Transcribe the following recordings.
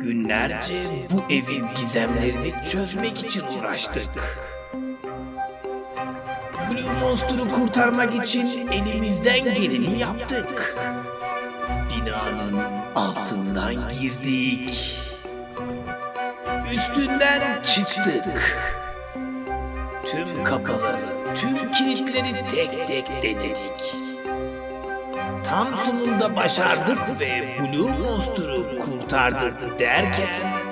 Günlerce bu evin gizemlerini çözmek için uğraştık. Blue Monster'ı kurtarmak için elimizden geleni yaptık. Binanın altından girdik. Üstünden çıktık. Tüm kapıları, tüm kilitleri tek tek denedik. Tam sonunda başardık ve Blue Monster'ı kurtardık derken...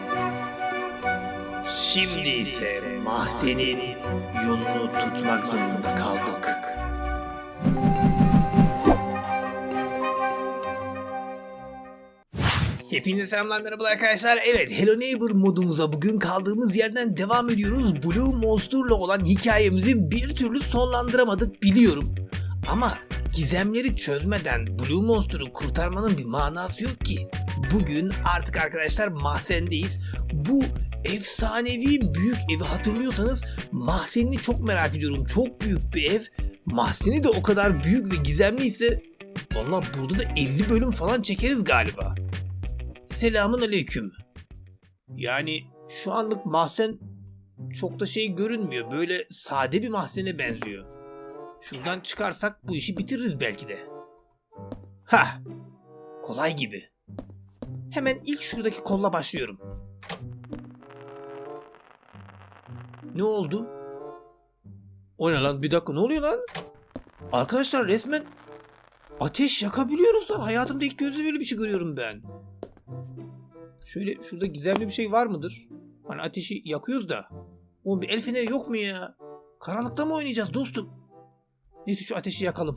Şimdi ise mahzenin yolunu tutmak zorunda kaldık. Hepinize selamlar merhabalar arkadaşlar. Evet Hello Neighbor modumuza bugün kaldığımız yerden devam ediyoruz. Blue Monster'la olan hikayemizi bir türlü sonlandıramadık biliyorum. Ama gizemleri çözmeden Blue Monster'ı kurtarmanın bir manası yok ki. Bugün artık arkadaşlar mahzendeyiz. Bu efsanevi büyük evi hatırlıyorsanız mahzenini çok merak ediyorum. Çok büyük bir ev. Mahzeni de o kadar büyük ve gizemli ise Valla burada da 50 bölüm falan çekeriz galiba. Selamun aleyküm. Yani şu anlık mahzen çok da şey görünmüyor. Böyle sade bir mahzene benziyor. Şuradan çıkarsak bu işi bitiririz belki de. Ha, kolay gibi. Hemen ilk şuradaki kolla başlıyorum. Ne oldu? O ne lan? Bir dakika ne oluyor lan? Arkadaşlar resmen ateş yakabiliyoruz lan. Hayatımda ilk gözle böyle bir şey görüyorum ben. Şöyle şurada gizemli bir şey var mıdır? Hani ateşi yakıyoruz da. Oğlum bir el feneri yok mu ya? Karanlıkta mı oynayacağız dostum? Neyse şu ateşi yakalım.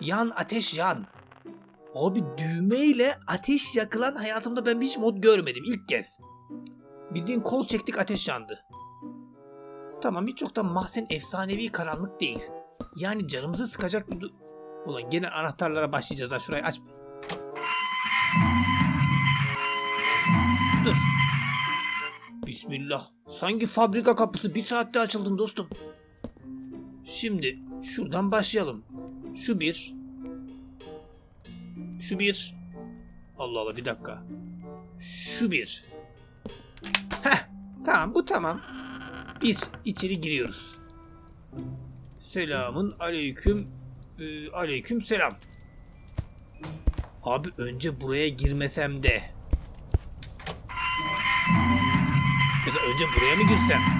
Yan ateş yan. Abi düğmeyle ateş yakılan hayatımda ben hiç mod görmedim ilk kez. Bildiğin kol çektik ateş yandı. Tamam hiç yoktan mahzen efsanevi karanlık değil. Yani canımızı sıkacak bir... Ulan gene anahtarlara başlayacağız ha şurayı aç. Dur. Bismillah. Sanki fabrika kapısı bir saatte açıldın dostum. Şimdi şuradan başlayalım. Şu bir. Şu bir. Allah Allah bir dakika. Şu bir. Heh tamam bu tamam. Biz içeri giriyoruz. Selamun aleyküm. Ee, aleyküm selam. Abi önce buraya girmesem de. Ya da önce buraya mı girsem?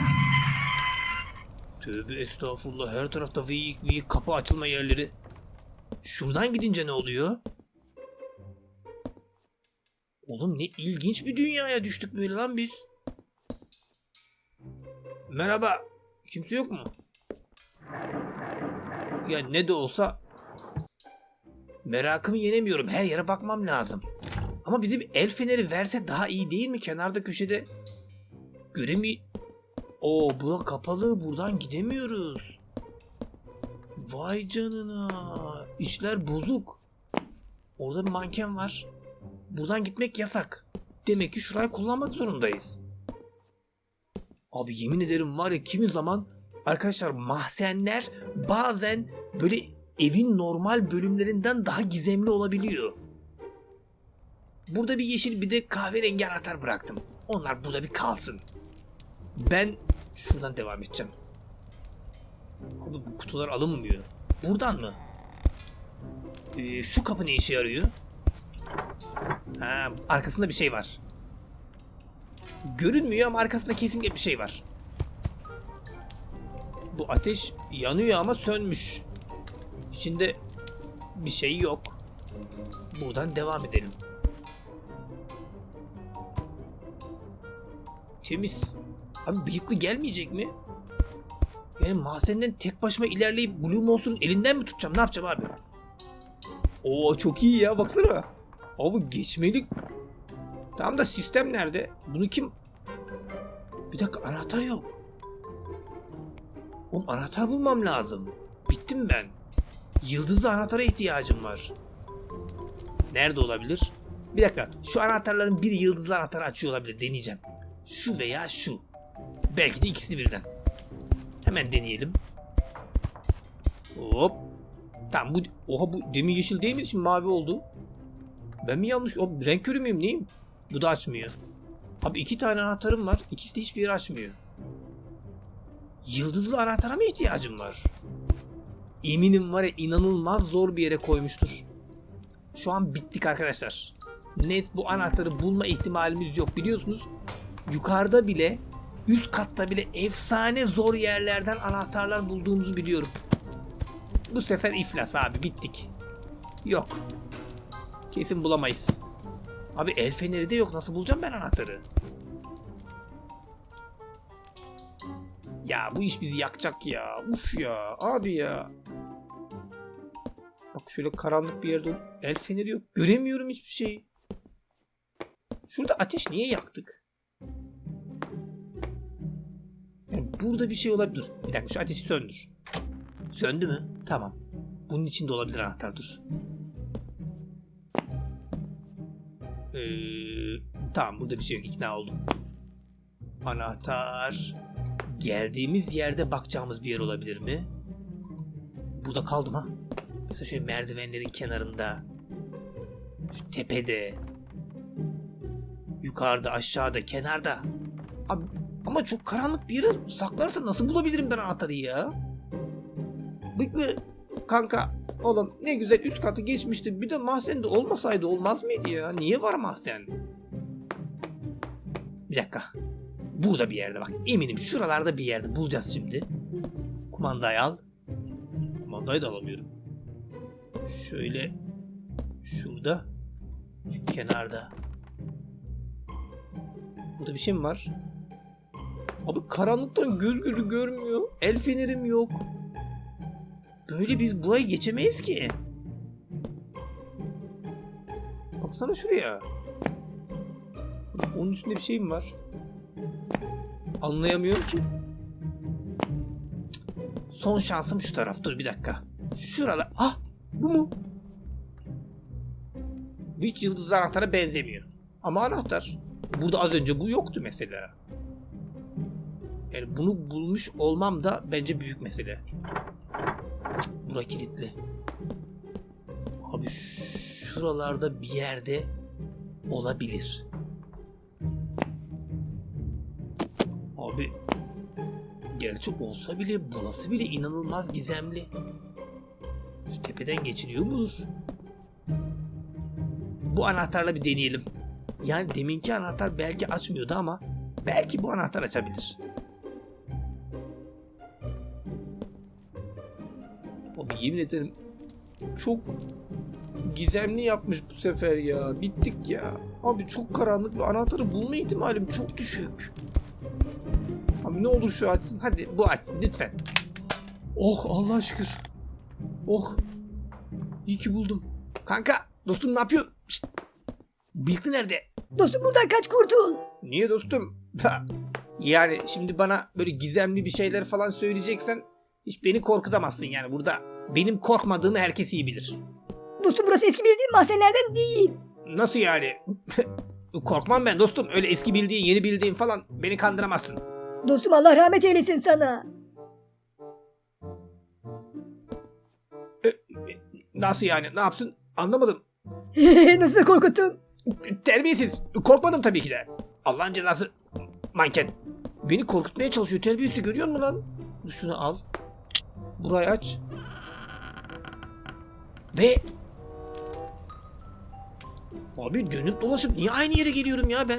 Tövbe estağfurullah her tarafta vıyık vıyık kapı açılma yerleri. Şuradan gidince ne oluyor? Oğlum ne ilginç bir dünyaya düştük böyle lan biz. Merhaba. Kimse yok mu? Ya ne de olsa merakımı yenemiyorum. Her yere bakmam lazım. Ama bize bir el feneri verse daha iyi değil mi? Kenarda köşede göremi... Oo bura kapalı. Buradan gidemiyoruz. Vay canına. İşler bozuk. Orada bir manken var. Buradan gitmek yasak. Demek ki şurayı kullanmak zorundayız. Abi yemin ederim var ya kimi zaman arkadaşlar mahzenler bazen böyle evin normal bölümlerinden daha gizemli olabiliyor. Burada bir yeşil bir de kahverengi anahtar bıraktım. Onlar burada bir kalsın. Ben şuradan devam edeceğim. Abi bu kutular alınmıyor. Buradan mı? Ee, şu kapı ne işe yarıyor? Ha, arkasında bir şey var. Görünmüyor ama arkasında kesinlikle bir şey var. Bu ateş yanıyor ama sönmüş. İçinde bir şey yok. Buradan devam edelim. Temiz. Abi bıyıklı gelmeyecek mi? Yani mahzenden tek başıma ilerleyip Blue Monster'ın elinden mi tutacağım? Ne yapacağım abi? Oo çok iyi ya baksana. Abi geçmelik. Tamam da sistem nerede? Bunu kim... Bir dakika anahtar yok. Oğlum anahtar bulmam lazım. Bittim ben. Yıldızlı anahtara ihtiyacım var. Nerede olabilir? Bir dakika. Şu anahtarların biri yıldızlı anahtarı açıyor olabilir. Deneyeceğim. Şu veya şu. Belki de ikisi birden. Hemen deneyelim. Hop. Tamam bu... Oha bu demin yeşil değil miydi şimdi mavi oldu. Ben mi yanlış... O, renk körü müyüm neyim? Bu da açmıyor. Abi iki tane anahtarım var. İkisi de hiçbir yeri açmıyor. Yıldızlı anahtara mı ihtiyacım var? Eminim var ya inanılmaz zor bir yere koymuştur. Şu an bittik arkadaşlar. Net bu anahtarı bulma ihtimalimiz yok biliyorsunuz. Yukarıda bile üst katta bile efsane zor yerlerden anahtarlar bulduğumuzu biliyorum. Bu sefer iflas abi bittik. Yok. Kesin bulamayız. Abi el feneri de yok. Nasıl bulacağım ben anahtarı? Ya bu iş bizi yakacak ya. Uf ya. Abi ya. Bak şöyle karanlık bir yerde el feneri yok. Göremiyorum hiçbir şeyi. Şurada ateş niye yaktık? Yani burada bir şey olabilir. Bir dakika şu ateşi söndür. Söndü mü? Tamam. Bunun içinde olabilir anahtar dur. Ee, tamam burada bir şey yok. İkna oldum. Anahtar. Geldiğimiz yerde bakacağımız bir yer olabilir mi? Burada kaldım ha. Mesela şöyle merdivenlerin kenarında. Şu tepede. Yukarıda, aşağıda, kenarda. Abi, ama çok karanlık bir yere saklarsa nasıl bulabilirim ben anahtarı ya? Bıyıklı kanka oğlum ne güzel üst katı geçmişti. Bir de mahzende olmasaydı olmaz mıydı ya? Niye var mahzen? Bir dakika. Burada bir yerde bak. Eminim şuralarda bir yerde bulacağız şimdi. Kumandayı al. Kumandayı da alamıyorum. Şöyle şurada şu kenarda. Burada bir şey mi var? Abi karanlıktan göz gözü görmüyor. El fenerim yok. Böyle biz burayı geçemeyiz ki. Baksana şuraya. Onun üstünde bir şey mi var? Anlayamıyorum ki. Son şansım şu taraf. Dur bir dakika. Şurada. Ah bu mu? Hiç yıldızlı anahtara benzemiyor. Ama anahtar. Burada az önce bu yoktu mesela. Yani bunu bulmuş olmam da bence büyük mesele. Cık, Bura kilitli. Abi şuralarda bir yerde olabilir. Abi gerçek olsa bile burası bile inanılmaz gizemli. Şu tepeden geçiliyor mudur? Bu anahtarla bir deneyelim. Yani deminki anahtar belki açmıyordu ama belki bu anahtar açabilir. Abi yemin ederim çok gizemli yapmış bu sefer ya. Bittik ya. Abi çok karanlık ve anahtarı bulma ihtimalim çok düşük. Abi ne olur şu açsın. Hadi bu açsın lütfen. Oh Allah şükür. Oh. İyi ki buldum. Kanka dostum ne yapıyorsun? Şşt. Bıyıklı nerede? Dostum buradan kaç kurtul. Niye dostum? Yani şimdi bana böyle gizemli bir şeyler falan söyleyeceksen hiç beni korkutamazsın yani burada. Benim korkmadığımı herkes iyi bilir. Dostum burası eski bildiğim mahzenlerden değil. Nasıl yani? Korkmam ben dostum. Öyle eski bildiğin, yeni bildiğin falan beni kandıramazsın. Dostum Allah rahmet eylesin sana. Nasıl yani? Ne yapsın? Anlamadım. Nasıl korkuttum? Terbiyesiz. Korkmadım tabii ki de. Allah'ın cezası. Manken. Beni korkutmaya çalışıyor. Terbiyesiz görüyor musun lan? Şunu al. Burayı aç. Ve... Abi dönüp dolaşıp niye aynı yere geliyorum ya ben?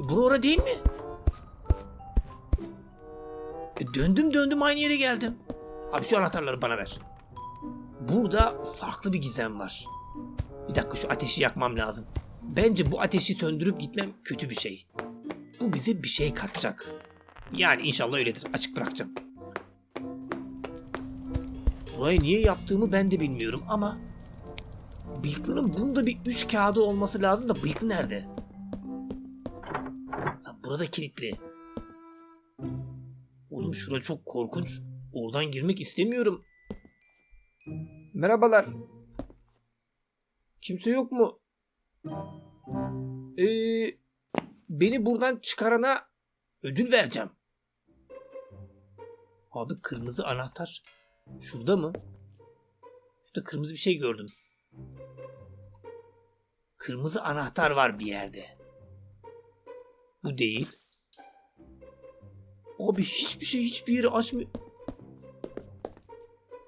Bura ora değil mi? E, döndüm döndüm aynı yere geldim. Abi şu anahtarları bana ver. Burada farklı bir gizem var. Bir dakika şu ateşi yakmam lazım. Bence bu ateşi söndürüp gitmem kötü bir şey. Bu bize bir şey katacak. Yani inşallah öyledir. Açık bırakacağım. Burayı niye yaptığımı ben de bilmiyorum ama bıyıklının bunda bir üç kağıdı olması lazım da bıyıklı nerede? Lan burada kilitli. Oğlum şura çok korkunç. Oradan girmek istemiyorum. Merhabalar. Kimse yok mu? Ee, beni buradan çıkarana ödül vereceğim. Abi kırmızı anahtar. Şurada mı? Şurada kırmızı bir şey gördüm. Kırmızı anahtar var bir yerde. Bu değil. Abi hiçbir şey hiçbir yeri açmıyor.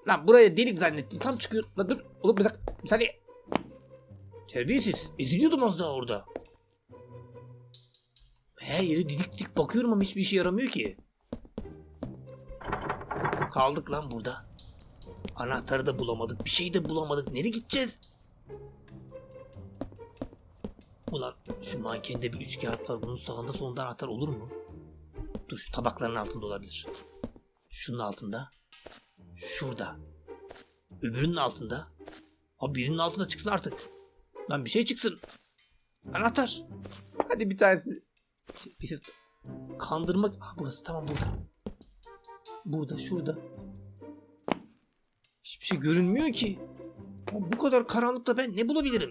Lan buraya delik zannettim. Tam çıkıyor. Lan dur. Oğlum bir dakika. Bir saniye. Terbiyesiz. Eziliyordum az daha orada. Her yeri didik didik bakıyorum ama hiçbir işe yaramıyor ki. Kaldık lan burada. Anahtarı da bulamadık. Bir şey de bulamadık. Nereye gideceğiz? Ulan şu mankende bir üç kağıt var. Bunun sağında solunda anahtar olur mu? Dur şu tabakların altında olabilir. Şunun altında. Şurada. Öbürünün altında. Abi birinin altında çıksın artık. Lan bir şey çıksın. Anahtar. Hadi bir tanesi. Bir ses. Kandırmak. Ah burası tamam burada. Burada şurada. Hiçbir şey görünmüyor ki. Bu kadar karanlıkta ben ne bulabilirim?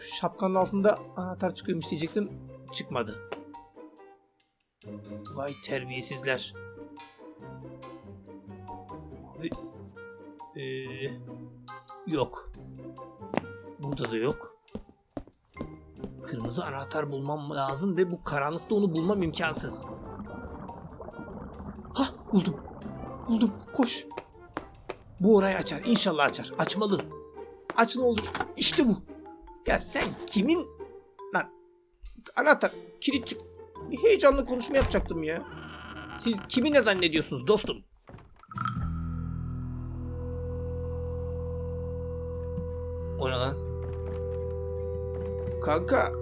Şapkanın altında anahtar çıkıyormuş diyecektim. Çıkmadı. Vay terbiyesizler. Abi. Ee, yok. Burada da yok. Kırmızı anahtar bulmam lazım ve bu karanlıkta onu bulmam imkansız. Hah buldum. Buldum. Koş. Bu orayı açar. İnşallah açar. Açmalı. Aç ne olur. İşte bu. Ya sen kimin... Lan anahtar kilit çık. Bir heyecanlı konuşma yapacaktım ya. Siz kimi ne zannediyorsunuz dostum? O ne lan? Kanka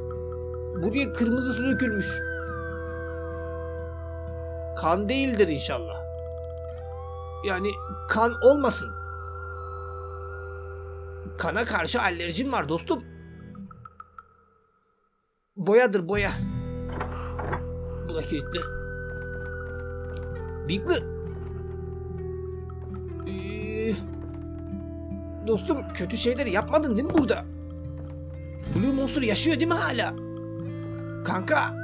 buraya kırmızı su dökülmüş. Kan değildir inşallah. Yani kan olmasın. Kana karşı alerjim var dostum. Boyadır boya. Bu da kilitli. Bigli. Ee, dostum kötü şeyleri yapmadın değil mi burada? Blue Monster yaşıyor değil mi hala? Kanka.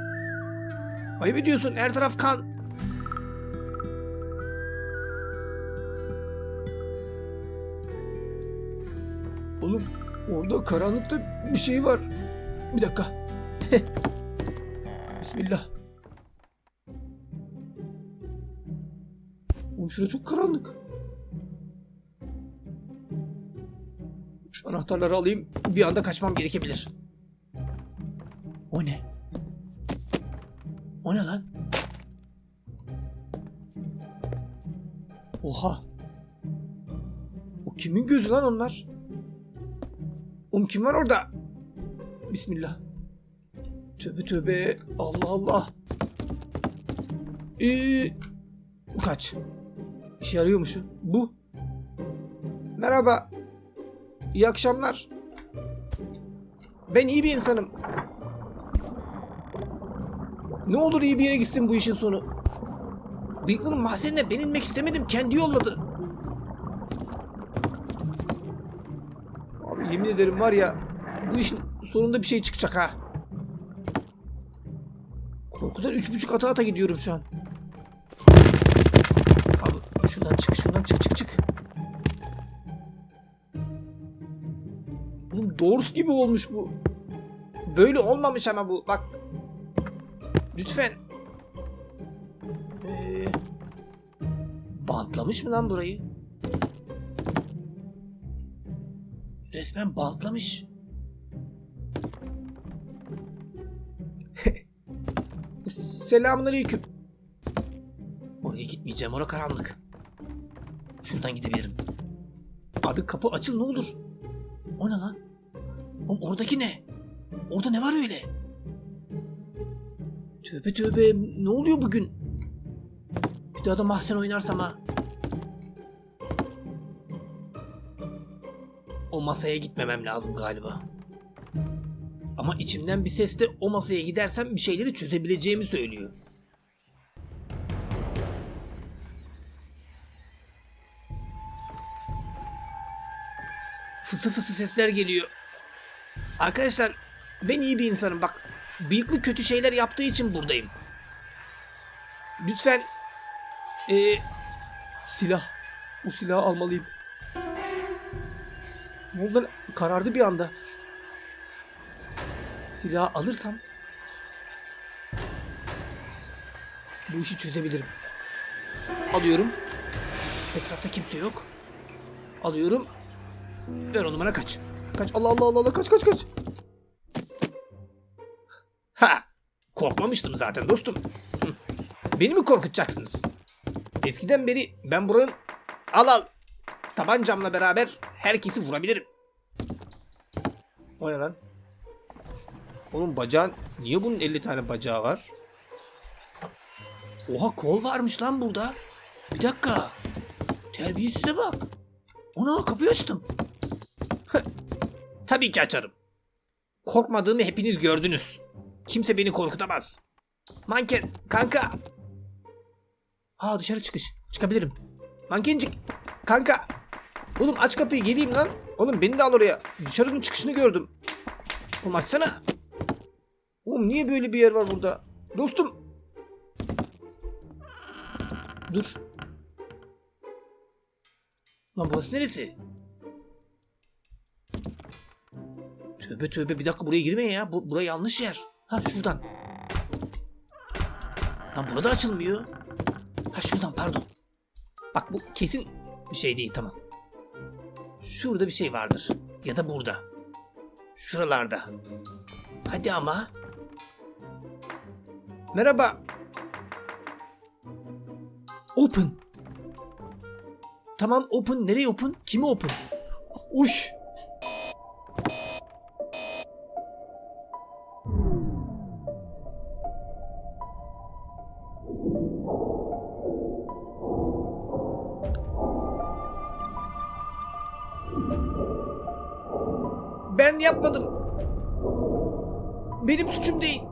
Ayıp ediyorsun her taraf kan. Orada karanlıkta bir şey var. Bir dakika. Bismillah. Oğlum şurada çok karanlık. Şu anahtarları alayım. Bir anda kaçmam gerekebilir. O ne? O ne lan? Oha. O kimin gözü lan onlar? Oğlum kim var orada? Bismillah. Tövbe tövbe. Allah Allah. Ee, bu kaç? İşe yarıyor mu şu? Bu. Merhaba. İyi akşamlar. Ben iyi bir insanım. Ne olur iyi bir yere gitsin bu işin sonu. Bıyıklının mahzenine ben inmek istemedim. Kendi yolladı. Yemin ederim var ya bu işin sonunda bir şey çıkacak ha. Korkudan üç buçuk ata ata gidiyorum şu an. Abi şuradan çık şuradan çık çık çık. Oğlum doğrusu gibi olmuş bu. Böyle olmamış ama bu bak. Lütfen. Ee, bantlamış mı lan burayı? Resmen bantlamış. Selamünaleyküm. Oraya gitmeyeceğim. Orası karanlık. Şuradan gidebilirim. Abi kapı açıl ne olur. O ne lan? Oğlum oradaki ne? Orada ne var öyle? Tövbe tövbe ne oluyor bugün? Bir daha da mahzen oynarsam ha. O masaya gitmemem lazım galiba. Ama içimden bir ses de o masaya gidersem bir şeyleri çözebileceğimi söylüyor. Fısı fısı sesler geliyor. Arkadaşlar ben iyi bir insanım bak. Bıyıklı kötü şeyler yaptığı için buradayım. Lütfen ee, silah. O silahı almalıyım. Ne? Karardı bir anda. Silahı alırsam bu işi çözebilirim. Alıyorum. Etrafta kimse yok. Alıyorum. Ver onu bana kaç. Kaç Allah Allah Allah Allah kaç kaç kaç. Ha! Korkmamıştım zaten dostum. Beni mi korkutacaksınız? Eskiden beri ben buranın al al tabancamla beraber herkesi vurabilirim. O ne lan? Oğlum bacağın niye bunun 50 tane bacağı var? Oha kol varmış lan burada. Bir dakika. Terbiyesize bak. Ona kapıyı açtım. Tabii ki açarım. Korkmadığımı hepiniz gördünüz. Kimse beni korkutamaz. Manken kanka. Aa dışarı çıkış. Çıkabilirim. Mankencik. Kanka. Oğlum aç kapıyı geleyim lan. Oğlum beni de al oraya. Dışarının çıkışını gördüm. Oğlum açsana. Oğlum niye böyle bir yer var burada? Dostum. Dur. Lan burası neresi? Tövbe tövbe bir dakika buraya girmeyin ya. Bu, bura yanlış yer. Ha şuradan. Lan burada açılmıyor. Ha şuradan pardon. Bak bu kesin bir şey değil tamam. Şurada bir şey vardır. Ya da burada. Şuralarda. Hadi ama. Merhaba. Open. Tamam open. Nereye open? Kimi open? Uş. Ben yapmadım. Benim suçum değil.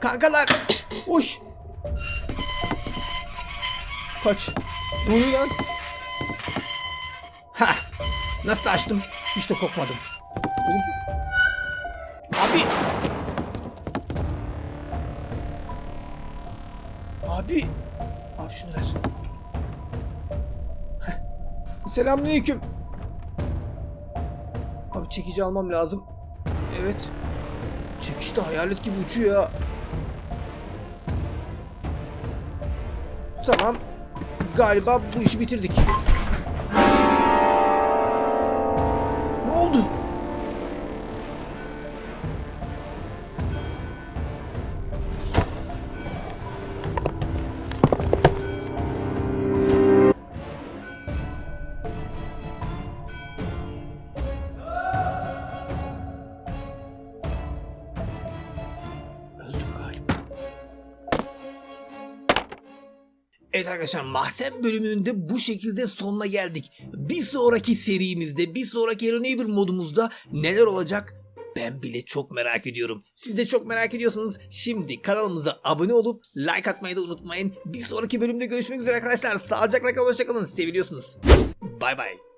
Kankalar. Uş. Kaç. Ne lan? Ha. Nasıl açtım? Hiç de şu- Abi. Abi. Abi şunu ver. Selamünaleyküm. Çekici almam lazım. Evet. Çekiç de hayalet gibi uçuyor ya. Tamam. Galiba bu işi bitirdik. Evet arkadaşlar mahzen bölümünde bu şekilde sonuna geldik. Bir sonraki serimizde, bir sonraki Hello Neighbor modumuzda neler olacak ben bile çok merak ediyorum. Siz de çok merak ediyorsanız şimdi kanalımıza abone olup like atmayı da unutmayın. Bir sonraki bölümde görüşmek üzere arkadaşlar. Sağlıcakla kalın, hoşçakalın. Seviliyorsunuz. Bay bay.